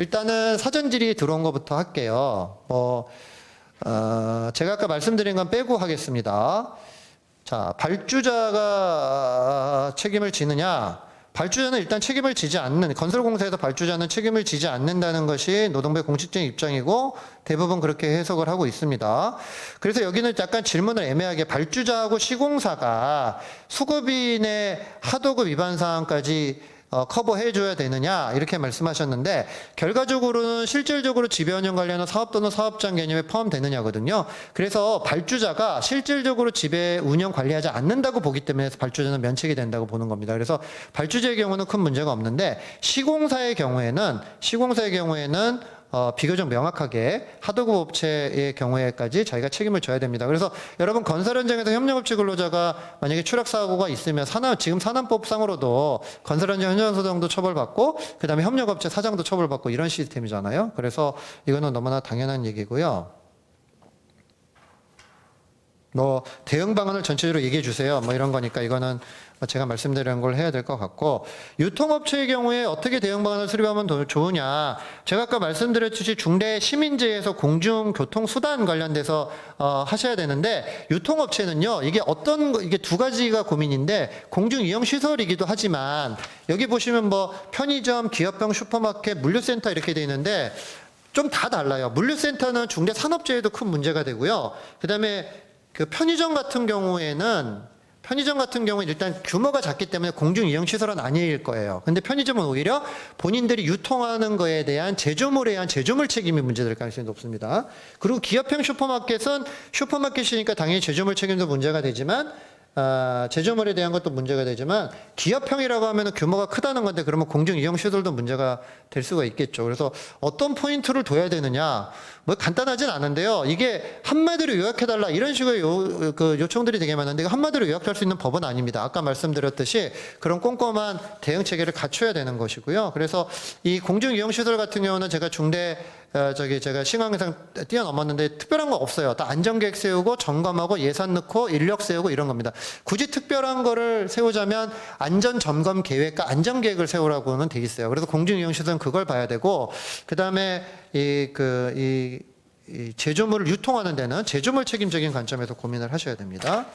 일단은 사전 질의 들어온 것부터 할게요. 뭐, 어, 제가 아까 말씀드린 건 빼고 하겠습니다. 자, 발주자가 책임을 지느냐? 발주자는 일단 책임을 지지 않는, 건설공사에서 발주자는 책임을 지지 않는다는 것이 노동부의 공식적인 입장이고 대부분 그렇게 해석을 하고 있습니다. 그래서 여기는 약간 질문을 애매하게 발주자하고 시공사가 수급인의 하도급 위반 사항까지 어, 커버해줘야 되느냐 이렇게 말씀하셨는데 결과적으로는 실질적으로 지배운영 관련한 사업 또는 사업장 개념에 포함되느냐거든요. 그래서 발주자가 실질적으로 지배 운영 관리하지 않는다고 보기 때문에 발주자는 면책이 된다고 보는 겁니다. 그래서 발주자의 경우는 큰 문제가 없는데 시공사의 경우에는 시공사의 경우에는 어, 비교적 명확하게 하도급 업체의 경우에까지 자기가 책임을 져야 됩니다. 그래서 여러분 건설 현장에서 협력업체 근로자가 만약에 추락 사고가 있으면 산업 지금 산업법상으로도 건설 현장 현장 소장도 처벌받고 그다음에 협력업체 사장도 처벌받고 이런 시스템이잖아요. 그래서 이거는 너무나 당연한 얘기고요. 뭐 대응 방안을 전체적으로 얘기해 주세요. 뭐 이런 거니까 이거는 뭐 제가 말씀드리는 걸 해야 될 것 같고 유통업체의 경우에 어떻게 대응 방안을 수립하면 더 좋으냐? 제가 아까 말씀드렸듯이 중대 시민재에서 공중교통 수단 관련돼서 어, 하셔야 되는데 유통업체는요 이게 어떤 거- 이게 두 가지가 고민인데 공중 이용 시설이기도 하지만 여기 보시면 뭐 편의점, 기업형 슈퍼마켓, 물류센터 이렇게 돼 있는데 좀다 달라요. 물류센터는 중대 산업재해도 큰 문제가 되고요. 그 다음에 그 편의점 같은 경우에는 편의점 같은 경우에 일단 규모가 작기 때문에 공중 이용 시설은 아닐 거예요. 근데 편의점은 오히려 본인들이 유통하는 거에 대한 제조물에 대한 제조물 책임이 문제될 가능성이 높습니다. 그리고 기업형 슈퍼마켓은 슈퍼마켓이니까 당연히 제조물 책임도 문제가 되지만 아, 제조물에 대한 것도 문제가 되지만 기업형이라고 하면 규모가 크다는 건데 그러면 공중 이용 시설도 문제가 될 수가 있겠죠. 그래서 어떤 포인트를 둬야 되느냐 뭐 간단하진 않은데요. 이게 한마디로 요약해 달라 이런 식의 요, 그 요청들이 되게 많은데 한마디로 요약할 수 있는 법은 아닙니다. 아까 말씀드렸듯이 그런 꼼꼼한 대응 체계를 갖춰야 되는 것이고요. 그래서 이 공중 이용 시설 같은 경우는 제가 중대 어, 저기 제가 신강상 뛰어넘었는데 특별한 거 없어요. 다 안전계획 세우고 점검하고 예산 넣고 인력 세우고 이런 겁니다. 굳이 특별한 거를 세우자면 안전 점검 계획과 안전 계획을 세우라고는 돼 있어요. 그래서 공중 이용 시설은 그걸 봐야 되고 그다음에 이 그 이 이 제조물을 유통하는 데는 제조물 책임적인 관점에서 고민을 하셔야 됩니다.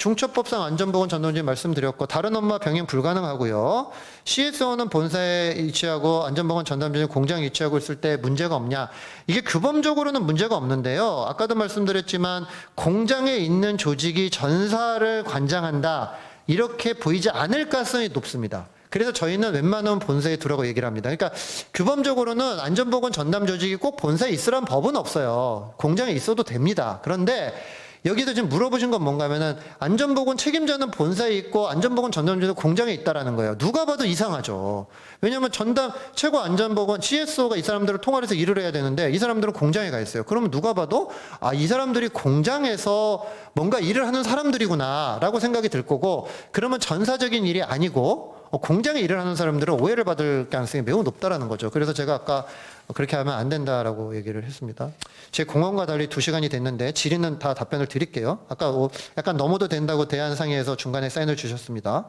중첩법상 안전보건 전담지 말씀드렸고 다른 업무와 병행 불가능하고요. CSO는 본사에 위치하고 안전보건 전담지는 공장에 위치하고 있을 때 문제가 없냐? 이게 규범적으로는 문제가 없는데요. 아까도 말씀드렸지만 공장에 있는 조직이 전사를 관장한다. 이렇게 보이지 않을 가능성이 높습니다. 그래서 저희는 웬만하면 본사에 두라고 얘기를 합니다. 그러니까 규범적으로는 안전보건 전담 조직이 꼭 본사에 있으란 법은 없어요. 공장에 있어도 됩니다. 그런데 여기서 지금 물어보신 건 뭔가 하면은 안전보건 책임자는 본사에 있고 안전보건 전담자는 공장에 있다라는 거예요. 누가 봐도 이상하죠. 왜냐하면 전담 최고 안전보건 CSO가 이 사람들을 통화해서 일을 해야 되는데 이 사람들은 공장에 가 있어요. 그러면 누가 봐도 아 이 사람들이 공장에서 뭔가 일을 하는 사람들이구나라고 생각이 들 거고 그러면 전사적인 일이 아니고 어, 공장에 일을 하는 사람들은 오해를 받을 가능성이 매우 높다라는 거죠. 그래서 제가 아까 그렇게 하면 안 된다라고 얘기를 했습니다. 제 공원과 달리 두 시간이 됐는데 질의는 다 답변을 드릴게요. 아까 오- 약간 넘어도 된다고 대안상의에서 중간에 사인을 주셨습니다.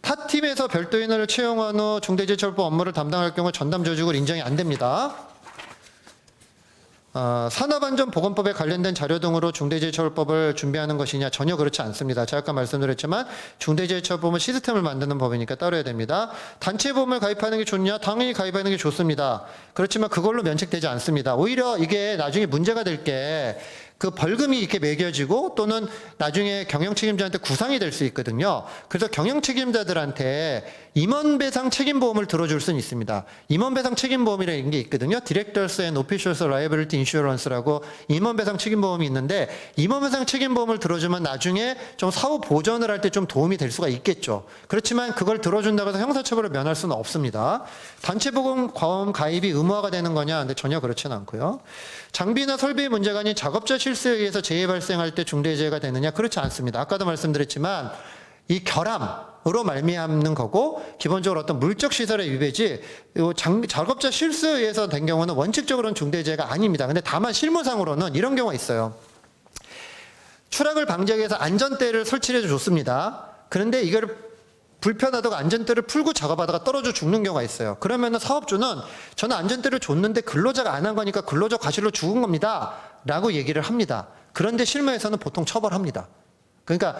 타 팀에서 별도인을 채용한 후 중대재해처벌법 업무를 담당할 경우 전담 조직을 인정이 안 됩니다. 어, 산업안전보건법에 관련된 자료 등으로 중대재해처벌법을 준비하는 것이냐 전혀 그렇지 않습니다. 제가 아까 말씀드렸지만 중대재해처벌법은 시스템을 만드는 법이니까 따라야 됩니다. 단체보험을 가입하는 게 좋냐? 당연히 가입하는 게 좋습니다. 그렇지만 그걸로 면책되지 않습니다. 오히려 이게 나중에 문제가 될게 그 벌금이 이렇게 매겨지고 또는 나중에 경영 책임자한테 구상이 될 수 있거든요. 그래서 경영 책임자들한테 임원배상 책임보험을 들어줄 수는 있습니다. 임원배상 책임보험이라는 게 있거든요. Directors and Officials Liability Insurance라고 임원배상 책임보험이 있는데 임원배상 책임보험을 들어주면 나중에 좀 사후 보전을 할 때 좀 도움이 될 수가 있겠죠. 그렇지만 그걸 들어준다고 해서 형사처벌을 면할 수는 없습니다. 단체보험 가입이 의무화가 되는 거냐? 근데 전혀 그렇지는 않고요. 장비나 설비의 문제가 아닌 작업자 실수에 의해서 재해 발생할 때 중대재해가 되느냐? 그렇지 않습니다. 아까도 말씀드렸지만 이 결함으로 말미암는 거고 기본적으로 어떤 물적 시설의 위배지 요 장- 작업자 실수에 의해서 된 경우는 원칙적으로는 중대재해가 아닙니다. 근데 다만 실무상으로는 이런 경우가 있어요. 추락을 방지하기 위해서 안전대를 설치해 줬습니다. 그런데 이걸 불편하다고 안전대를 풀고 작업하다가 떨어져 죽는 경우가 있어요. 그러면은 사업주는 저는 안전대를 줬는데 근로자가 안 한 거니까 근로자 과실로 죽은 겁니다. 라고 얘기를 합니다. 그런데 실무에서는 보통 처벌합니다. 그러니까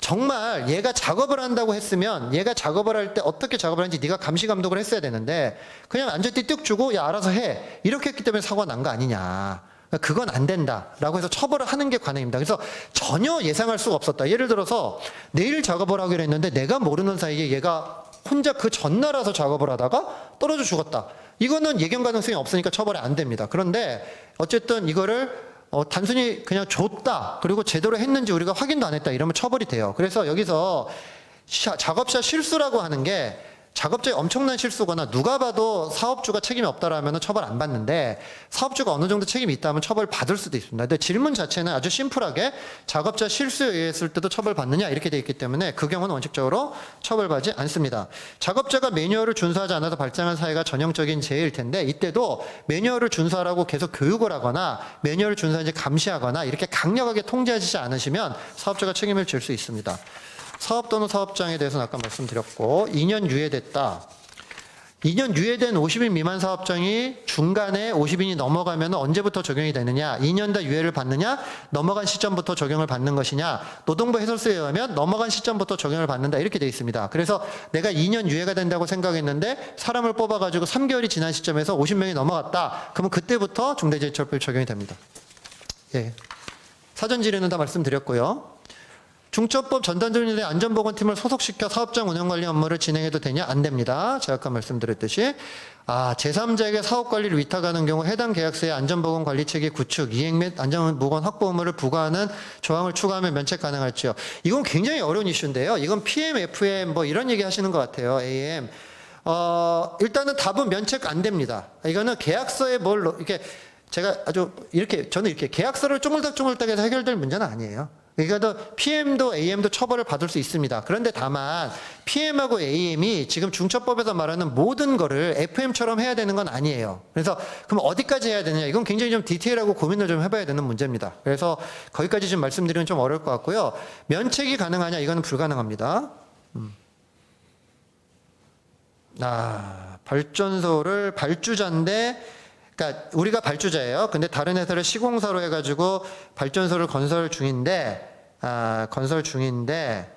정말 얘가 작업을 한다고 했으면 얘가 작업을 할 때 어떻게 작업을 하는지 네가 감시 감독을 했어야 되는데 그냥 안전대 띡 주고 야 알아서 해 이렇게 했기 때문에 사고가 난 거 아니냐 그러니까 그건 안 된다라고 해서 처벌을 하는 게 관행입니다 그래서 전혀 예상할 수가 없었다 예를 들어서 내일 작업을 하기로 했는데 내가 모르는 사이에 얘가 혼자 그 전날 와서 작업을 하다가 떨어져 죽었다 이거는 예견 가능성이 없으니까 처벌이 안 됩니다 그런데 어쨌든 이거를 어, 단순히 그냥 줬다. 그리고 제대로 했는지 우리가 확인도 안 했다. 이러면 처벌이 돼요. 그래서 여기서 샤- 작업자 실수라고 하는 게 작업자의 엄청난 실수거나 누가 봐도 사업주가 책임이 없다라면 처벌 안 받는데 사업주가 어느 정도 책임이 있다면 처벌 받을 수도 있습니다. 근데 질문 자체는 아주 심플하게 작업자 실수에 의했을 때도 처벌 받느냐 이렇게 돼 있기 때문에 그 경우는 원칙적으로 처벌받지 않습니다. 작업자가 매뉴얼을 준수하지 않아서 발생한 사회가 전형적인 재해일 텐데 이때도 매뉴얼을 준수하라고 계속 교육을 하거나 매뉴얼을 준수하는지 감시하거나 이렇게 강력하게 통제하지 않으시면 사업자가 책임을 질 수 있습니다. 사업 또는 사업장에 대해서는 아까 말씀드렸고 2년 유예됐다. 2년 유예된 50인 미만 사업장이 중간에 50인이 넘어가면 언제부터 적용이 되느냐? 2년 다 유예를 받느냐? 넘어간 시점부터 적용을 받는 것이냐? 노동부 해설서에 의하면 넘어간 시점부터 적용을 받는다 이렇게 돼 있습니다. 그래서 내가 2년 유예가 된다고 생각했는데 사람을 뽑아가지고 3개월이 지난 시점에서 50명이 넘어갔다. 그러면 그때부터 중대재해처벌 적용이 됩니다. 예. 사전 질의는 다 말씀드렸고요. 중첩법 전담조인의 안전보건팀을 소속시켜 사업장 운영 관리 업무를 진행해도 되냐? 안 됩니다. 제가 아까 말씀드렸듯이 아, 제3자에게 사업 관리를 위탁하는 경우 해당 계약서의 안전보건 관리 체계 구축, 이행 및 안전보건 확보 의무를 부과하는 조항을 추가하면 면책 가능할지요. 이건 굉장히 어려운 이슈인데요. 이건 PM, FM 뭐 이런 얘기 하시는 것 같아요. AM. 어, 일단은 답은 면책 안 됩니다. 이거는 계약서에 뭘 넣- 이렇게 제가 아주 이렇게 저는 이렇게 계약서를 쪼물딱쪼물딱 해서 해결될 문제는 아니에요. 그러니까 PM도 AM도 처벌을 받을 수 있습니다. 그런데 다만 PM하고 AM이 지금 중처법에서 말하는 모든 거를 FM처럼 해야 되는 건 아니에요. 그래서 그럼 어디까지 해야 되느냐? 이건 굉장히 좀 디테일하고 고민을 좀 해봐야 되는 문제입니다. 그래서 거기까지 지금 말씀드리면 좀 어려울 것 같고요. 면책이 가능하냐? 이거는 불가능합니다. 음. 아, 발전소를 발주자인데 그러니까 우리가 발주자예요. 근데 다른 회사를 시공사로 해가지고 발전소를 건설 중인데 아, 건설 중인데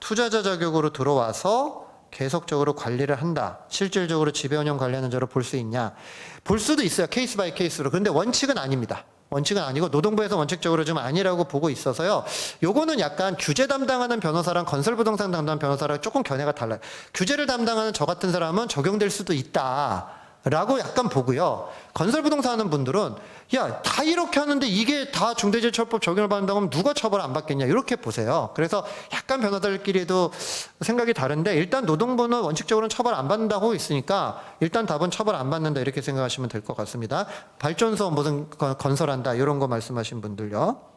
투자자 자격으로 들어와서 계속적으로 관리를 한다. 실질적으로 지배 운영 관리하는 자로 볼 수 있냐? 볼 수도 있어요. 케이스 바이 케이스로. 그런데 원칙은 아닙니다. 원칙은 아니고 노동부에서 원칙적으로 좀 아니라고 보고 있어서요. 요거는 약간 규제 담당하는 변호사랑 건설 부동산 담당하는 변호사랑 조금 견해가 달라요. 규제를 담당하는 저 같은 사람은 적용될 수도 있다. 라고 약간 보고요. 건설 부동산 하는 분들은 야, 다 이렇게 하는데 이게 다 중대재해처벌법 적용을 받는다고 하면 누가 처벌 안 받겠냐. 이렇게 보세요. 그래서 약간 변호사들끼리도 생각이 다른데 일단 노동부는 원칙적으로는 처벌 안 받는다고 있으니까 일단 답은 처벌 안 받는다 이렇게 생각하시면 될 것 같습니다. 발전소 무슨 건- 건설한다 이런 거 말씀하신 분들요.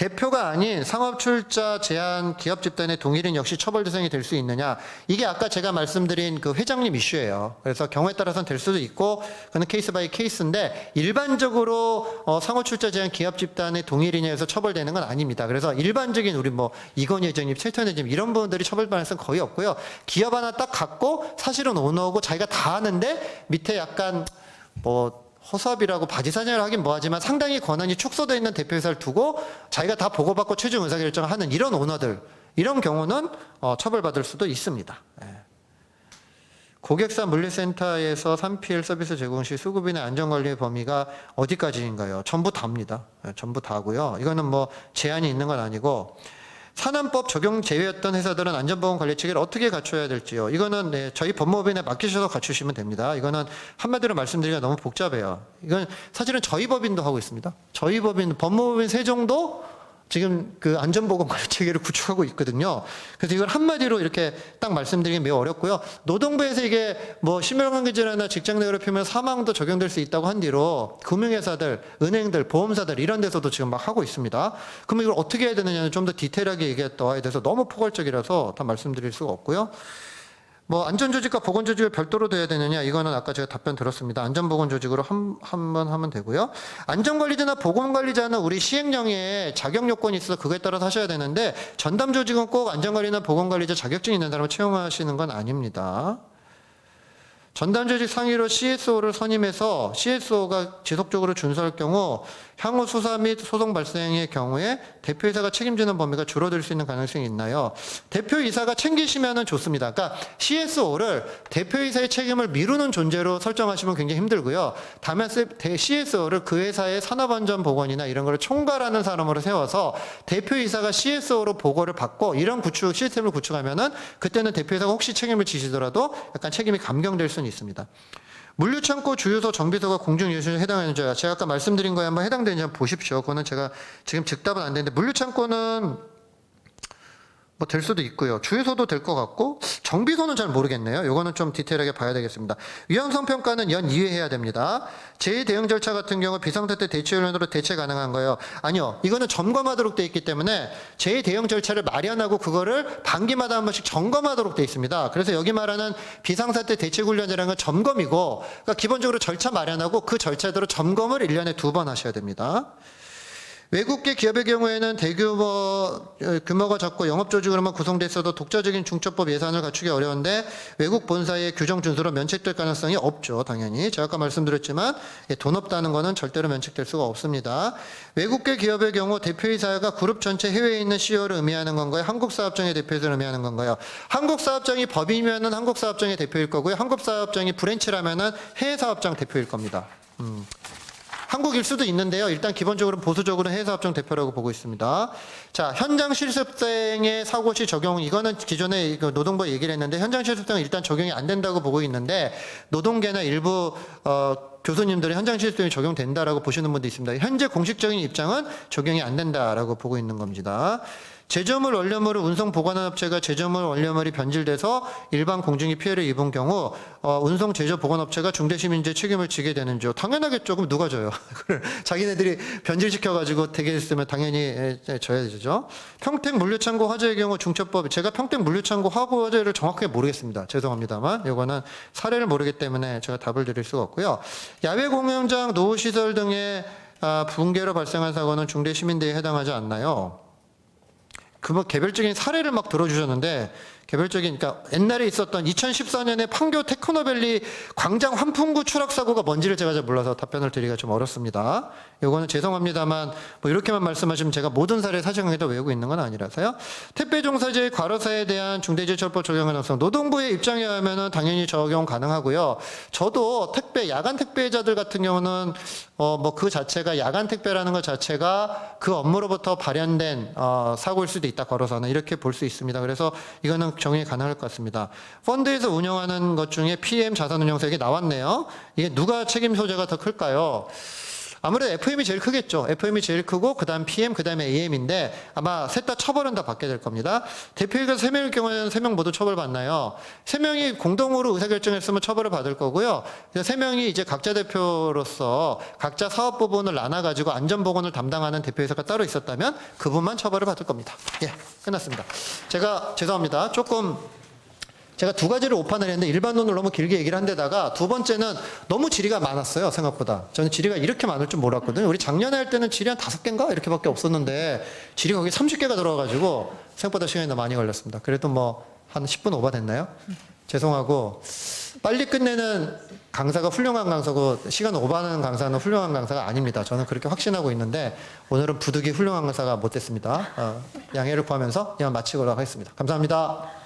대표가 아닌 상업 출자 제한 기업 집단의 동일인 역시 처벌 대상이 될 수 있느냐? 이게 아까 제가 말씀드린 그 회장님 이슈예요. 그래서 경우에 따라서는 될 수도 있고 그는 케이스 바이 케이스인데 일반적으로 어, 상업 출자 제한 기업 집단의 동일인에서 처벌되는 건 아닙니다. 그래서 일반적인 우리 뭐 이건희 회장님, 최태원 회장님 이런 분들이 처벌 가능성 거의 없고요. 기업 하나 딱 갖고 사실은 오너고 자기가 다 하는데 밑에 약간 뭐 허수아비라고 바지 사냥을 하긴 뭐하지만 상당히 권한이 축소되어 있는 대표회사를 두고 자기가 다 보고받고 최종 의사결정을 하는 이런 오너들 이런 경우는 어, 처벌받을 수도 있습니다. 예. 고객사 물류센터에서 3PL 서비스 제공 시 수급인의 안전관리의 범위가 어디까지인가요? 전부 다입니다. 예, 전부 다고요. 이거는 뭐 제한이 있는 건 아니고 산안법 적용 제외였던 회사들은 안전보건 관리 체계를 어떻게 갖춰야 될지요. 이거는 네, 저희 법무법인에 맡기셔서 갖추시면 됩니다. 이거는 한마디로 말씀드리기가 너무 복잡해요. 이건 사실은 저희 법인도 하고 있습니다. 저희 법인, 법무법인 세종도 지금 그 안전보건 관리 체계를 구축하고 있거든요. 그래서 이걸 한마디로 이렇게 딱 말씀드리기 매우 어렵고요. 노동부에서 이게 뭐 심혈관계 질환이나 직장 내외로 표면 사망도 적용될 수 있다고 한 뒤로 금융회사들, 은행들, 보험사들 이런 데서도 지금 막 하고 있습니다. 그러면 이걸 어떻게 해야 되느냐는 좀 더 디테일하게 나와야 돼서 너무 포괄적이라서 다 말씀드릴 수가 없고요. 뭐 안전조직과 보건조직을 별도로 둬야 되느냐 이거는 아까 제가 답변 들었습니다. 안전보건조직으로 한 한 번 하면 되고요. 안전관리자나 보건관리자는 우리 시행령에 자격 요건이 있어서 그거에 따라서 하셔야 되는데 전담 조직은 꼭 안전관리나 보건관리자 자격증 있는 사람을 채용하시는 건 아닙니다. 전담 조직 상위로 CSO를 선임해서 CSO가 지속적으로 준수할 경우 향후 수사 및 소송 발생의 경우에 대표이사가 책임지는 범위가 줄어들 수 있는 가능성이 있나요? 대표이사가 챙기시면 좋습니다. 그러니까 CSO를 대표이사의 책임을 미루는 존재로 설정하시면 굉장히 힘들고요. 다만 CSO를 그 회사의 산업안전 보건이나 이런 걸 총괄하는 사람으로 세워서 대표이사가 CSO로 보고를 받고 이런 구축 시스템을 구축하면은 그때는 대표이사가 혹시 책임을 지시더라도 약간 책임이 감경될 수는 있습니다. 물류창고 주유소 정비소가 공중유실에 해당하는지 제가 아까 말씀드린 거에 한번 해당되는지 한번 보십시오. 그거는 제가 지금 즉답은 안 되는데 물류창고는 뭐 될 수도 있고요. 주유소도 될 것 같고 정비소는 잘 모르겠네요. 요거는 좀 디테일하게 봐야 되겠습니다. 위험성 평가는 연 2회 해야 됩니다. 제 대응 절차 같은 경우 비상사 태 대처위원으로 대체 가능한 거예요. 아니요. 이거는 점검하도록 돼 있기 때문에 제 대응 절차를 마련하고 그거를 반기마다 한 번씩 점검하도록 돼 있습니다. 그래서 여기 말하는 비상사 태 대체 훈련이라는 건 점검이고 그러니까 기본적으로 절차 마련하고 그 절차대로 점검을 1년에 두 번 하셔야 됩니다. 외국계 기업의 경우에는 대규모 어, 규모가 작고 영업 조직으로만 구성돼 있어도 독자적인 중첩법 예산을 갖추기 어려운데 외국 본사의 규정 준수로 면책될 가능성이 없죠, 당연히. 제가 아까 말씀드렸지만 예, 돈 없다는 거는 절대로 면책될 수가 없습니다. 외국계 기업의 경우 대표이사가 그룹 전체 해외에 있는 CEO를 의미하는 건가요? 한국 사업장의 대표이사를 의미하는 건가요? 한국 사업장이 법이면은 한국 사업장의 대표일 거고요. 한국 사업장이 브랜치라면은 해외 사업장 대표일 겁니다. 음. 한국일 수도 있는데요. 일단 기본적으로 보수적으로 해사업종 대표라고 보고 있습니다. 자, 현장 실습생의 사고 시 적용 이거는 기존에 이거 노동부 얘기를 했는데 현장 실습생은 일단 적용이 안 된다고 보고 있는데 노동계나 일부 어, 교수님들이 현장 실습생이 적용된다라고 보시는 분도 있습니다. 현재 공식적인 입장은 적용이 안 된다라고 보고 있는 겁니다. 제조물 원료물을 운송 보관한 업체가 제조물 원료물이 변질돼서 일반 공중이 피해를 입은 경우 어, 운송 제조 보관 업체가 중대시민재 책임을 지게 되는죠. 당연하게 조금 누가 져요. 자기네들이 변질시켜 가지고 되게 했으면 당연히 져야 되죠. 평택 물류창고 화재의 경우 중첩법 제가 평택 물류창고 화재를 정확하게 모르겠습니다. 죄송합니다만 이거는 사례를 모르기 때문에 제가 답을 드릴 수가 없고요. 야외 공연장 노후 시설 등의 아, 붕괴로 발생한 사고는 중대 시민대에 해당하지 않나요? 그뭐 개별적인 사례를 막 들어주셨는데 개별적인 그러니까 옛날에 있었던 2014년에 판교 테크노밸리 광장 환풍구 추락 사고가 뭔지를 제가 잘 몰라서 답변을 드리기가 좀 어렵습니다. 요거는 죄송합니다만 뭐 이렇게만 말씀하시면 제가 모든 사례 사실관계도 외우고 있는 건 아니라서요. 택배 종사자의 과로사에 대한 중대재해처벌법 적용 가능성 노동부의 입장에 하면은 당연히 적용 가능하고요. 저도 택배 야간 택배자들 같은 경우는 어 뭐 그 자체가 야간 택배라는 것 자체가 그 업무로부터 발현된 어 사고일 수도 있다 걸어서는 이렇게 볼 수 있습니다. 그래서 이거는 정의 가능할 것 같습니다. 펀드에서 운영하는 것 중에 PM 자산운용세액이 나왔네요. 이게 누가 책임 소재가 더 클까요? 아무래도 FM이 제일 크겠죠. FM이 제일 크고 그다음 PM 그다음에 AM인데 아마 셋 다 처벌은 다 받게 될 겁니다. 대표이사 3명일 경우에는 3명 모두 처벌받나요? 3명이 공동으로 의사결정했으면 처벌을 받을 거고요. 3명이 이제 각자 대표로서 각자 사업 부분을 나눠 가지고 안전보건을 담당하는 대표이사가 따로 있었다면 그분만 처벌을 받을 겁니다. 예, 끝났습니다. 제가 죄송합니다. 조금 제가 두 가지를 오판을 했는데 일반론을 너무 길게 얘기를 한 데다가 두 번째는 너무 지리가 많았어요 생각보다. 저는 지리가 이렇게 많을 줄 몰랐거든요. 우리 작년에 할 때는 지리 한 다섯 개인가? 이렇게밖에 없었는데 지리가 거기 30개가 들어가가지고 생각보다 시간이 더 많이 걸렸습니다. 그래도 뭐 한 10분 오버 됐나요? 죄송하고 빨리 끝내는 강사가 훌륭한 강사고 시간 오버하는 강사는 훌륭한 강사가 아닙니다. 저는 그렇게 확신하고 있는데 오늘은 부득이 훌륭한 강사가 못됐습니다. 어, 양해를 구하면서 이만 마치도록 하겠습니다. 감사합니다